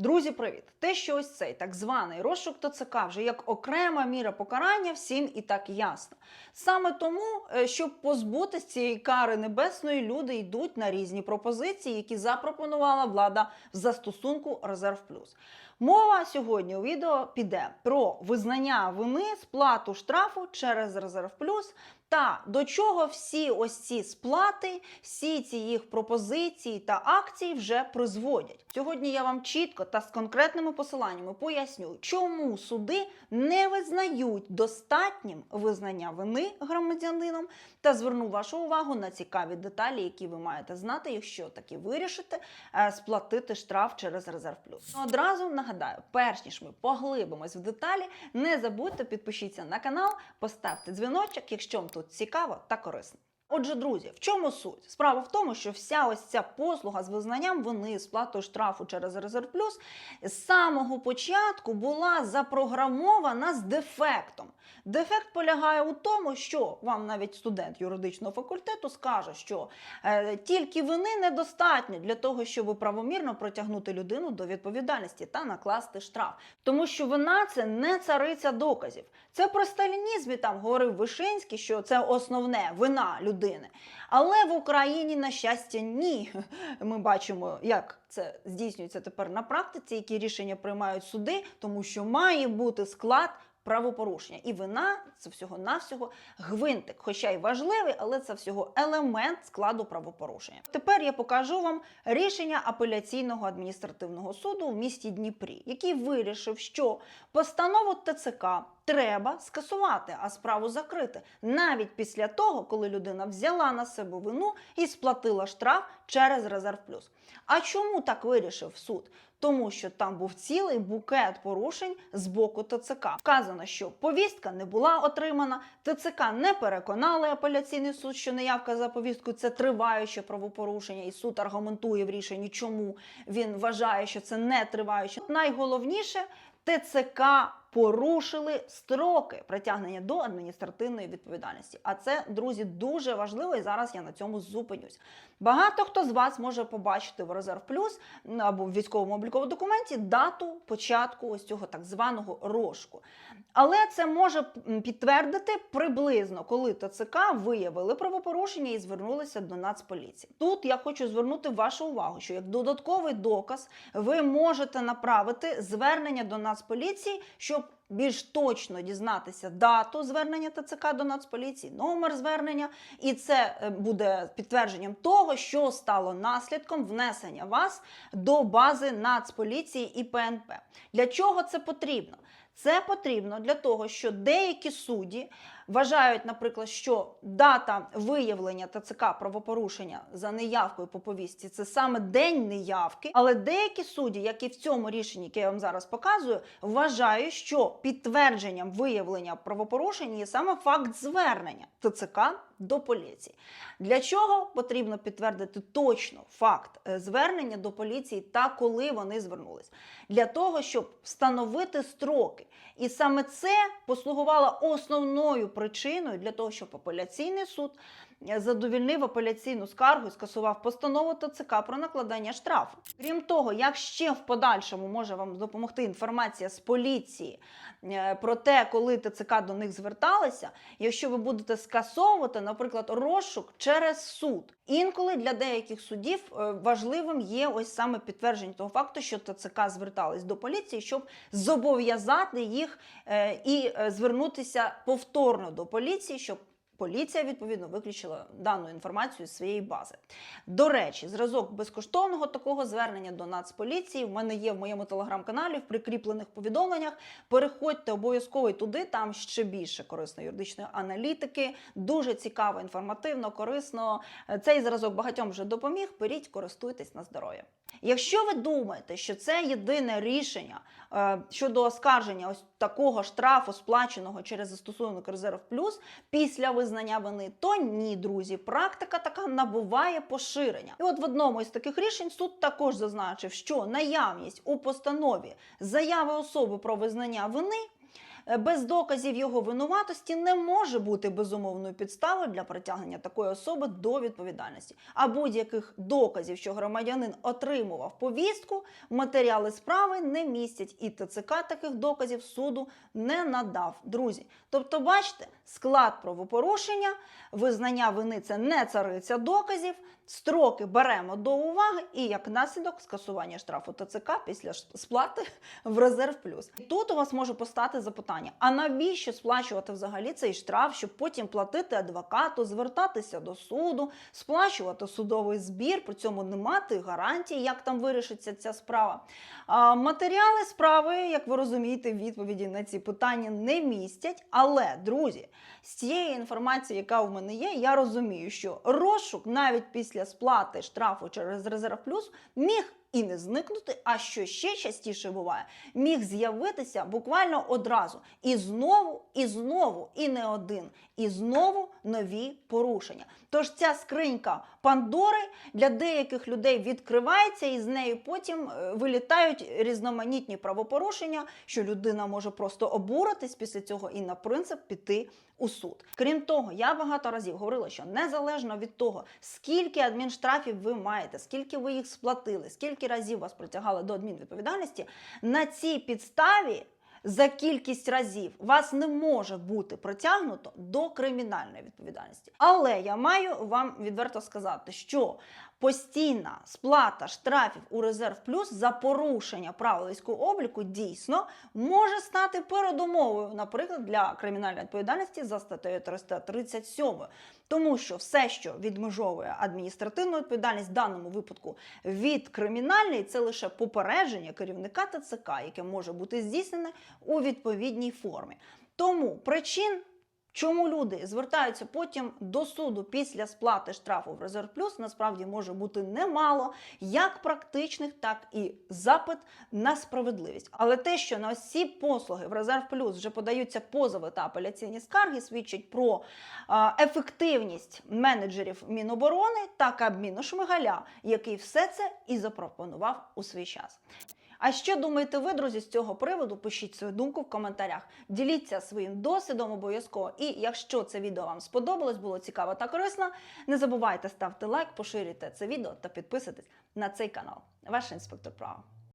Друзі, привіт! Те, що ось цей так званий розшук ТЦК вже як окрема міра покарання, всім і так ясно. Саме тому, е, щоб позбутися цієї кари небесної, люди йдуть на різні пропозиції, які запропонувала влада в застосунку Резерв Плюс. Мова сьогодні у відео піде про визнання вини, сплату штрафу через Резерв Плюс та до чого всі ось ці сплати, всі ці їх пропозиції та акції вже призводять. Сьогодні я вам чітко та з конкретними посиланнями поясню, чому суди не визнають достатнім визнання вини громадянином, та зверну вашу увагу на цікаві деталі, які ви маєте знати, якщо таки вирішите е, сплатити штраф через резерв плюс. Одразу нагадаю, перш ніж ми поглибимось в деталі, не забудьте підпишіться на канал, поставте дзвіночок, якщо вам тут цікаво та корисно. Отже, друзі, в чому суть? Справа в тому, що вся ось ця послуга з визнанням вини сплатою штрафу через резерв плюс з самого початку була запрограмована з дефектом. Дефект полягає у тому, що вам навіть студент юридичного факультету скаже, що е, тільки вини недостатньо для того, щоб правомірно притягнути людину до відповідальності та накласти штраф. Тому що вина це не цариця доказів. Це про сталінізм і там говорив Вишинський, що це основне вина людини. Але в Україні, на щастя, ні. Ми бачимо, як це здійснюється тепер на практиці, які рішення приймають суди, тому що має бути склад правопорушення. І вина це всього-навсього гвинтик, хоча й важливий, але це всього елемент складу правопорушення. Тепер я покажу вам рішення апеляційного адміністративного суду в місті Дніпрі, який вирішив, що постанову ТЦК треба скасувати, а справу закрити навіть після того, коли людина взяла на себе вину і сплатила штраф через резерв плюс. А чому так вирішив суд? Тому що там був цілий букет порушень з боку ТЦК. Вказано, що повістка не була отримана, ТЦК не переконали апеляційний суд, що неявка за повісткою це триваюче правопорушення, і суд аргументує в рішенні, чому він вважає, що це не триваюче. Найголовніше ТЦК порушили строки притягнення до адміністративної відповідальності. А це, друзі, дуже важливо, і зараз я на цьому зупинюсь. Багато хто з вас може побачити в Резерв Плюс або в військовому обліковому документі дату початку ось цього так званого розшуку. Але це може підтвердити приблизно, коли ТЦК виявили правопорушення і звернулися до Нацполіції. Тут я хочу звернути вашу увагу, що як додатковий доказ ви можете направити звернення до Нацполіції, щоб більш точно дізнатися дату звернення ТЦК до Нацполіції, номер звернення, і це е, буде підтвердженням того, що стало наслідком внесення вас до бази Нацполіції і ПНП. Для чого це потрібно? Це потрібно для того, що деякі судді вважають, наприклад, що дата виявлення ТЦК правопорушення за неявкою по повістці це саме день неявки. Але деякі судді, як і в цьому рішенні, яке я вам зараз показую, вважають, що підтвердженням виявлення правопорушення є саме факт звернення ТЦК до поліції. Для чого потрібно підтвердити точно факт е, звернення до поліції та коли вони звернулись? Для того, щоб встановити строки. І саме це послугувало основною причиною для того, щоб апеляційний суд задовільнив апеляційну скаргу і скасував постанову ТЦК про накладання штрафу. Крім того, як ще в подальшому може вам допомогти інформація з поліції е, про те, коли ТЦК до них зверталися, якщо ви будете скасовувати, наприклад, розшук через суд. Інколи для деяких судів е, важливим є ось саме підтвердження того факту, що ТЦК звертались до поліції, щоб зобов'язати їх е, і звернутися повторно до поліції, щоб Поліція відповідно виключила дану інформацію з своєї бази. До речі, зразок безкоштовного такого звернення до Нацполіції в мене є в моєму телеграм-каналі в прикріплених повідомленнях. Переходьте обов'язково туди, там ще більше корисної юридичної аналітики. Дуже цікаво, інформативно, корисно. Цей зразок багатьом вже допоміг. Беріть, користуйтесь на здоров'я. Якщо ви думаєте, що це єдине рішення е, щодо оскарження ось такого штрафу, сплаченого через застосунок резерв плюс після визнання вини, то ні, друзі, практика така набуває поширення. І от в одному із таких рішень суд також зазначив, що наявність у постанові заяви особи про визнання вини без доказів його винуватості не може бути безумовною підставою для притягнення такої особи до відповідальності. А будь-яких доказів, що громадянин отримував повістку, матеріали справи не містять, і ТЦК таких доказів суду не надав. Друзі, тобто, бачите, склад правопорушення, визнання вини це не цариця доказів. Строки беремо до уваги і як наслідок скасування штрафу ТЦК після сплати в резерв плюс. І Тут у вас може постати запитання: а навіщо сплачувати взагалі цей штраф, щоб потім платити адвокату, звертатися до суду, сплачувати судовий збір, при цьому не мати гарантії, як там вирішиться ця справа. А, матеріали справи, як ви розумієте, відповіді на ці питання не містять. Але, друзі, з цієї інформації, яка у мене є, я розумію, що розшук навіть після сплати штрафу через резерв плюс міг і не зникнути, а що ще частіше буває, міг з'явитися буквально одразу. І знову, і знову, і не один, і знову нові порушення. Тож ця скринька Пандори для деяких людей відкривається, і з нею потім е, вилітають різноманітні правопорушення, що людина може просто обуритись після цього і на принцип піти у суд. Крім того, я багато разів говорила, що незалежно від того, скільки адмінштрафів ви маєте, скільки ви їх сплатили, скільки разів вас притягали до адмінвідповідальності, на цій підставі. За кількість разів вас не може бути притягнуто до кримінальної відповідальності. Але я маю вам відверто сказати, що постійна сплата штрафів у резерв плюс за порушення правил військового обліку дійсно може стати передумовою, наприклад, для кримінальної відповідальності за статтею 337. Тому що все, що відмежовує адміністративну відповідальність в даному випадку від кримінальної, це лише попередження керівника ТЦК, яке може бути здійснене у відповідній формі. Тому причин. Чому люди звертаються потім до суду після сплати штрафу в резерв плюс, насправді може бути немало, як практичних, так і запит на справедливість. Але те, що на всі послуги в резерв плюс вже подаються позови та апеляційні скарги, свідчить про ефективність менеджерів Міноборони та Кабміну Шмигаля, який все це і запропонував у свій час. А що думаєте ви, друзі, з цього приводу? Пишіть свою думку в коментарях. Діліться своїм досвідом обов'язково. І якщо це відео вам сподобалось, було цікаво та корисно, не забувайте ставити лайк, поширюйте це відео та підписуйтесь на цей канал. Ваш інспектор права.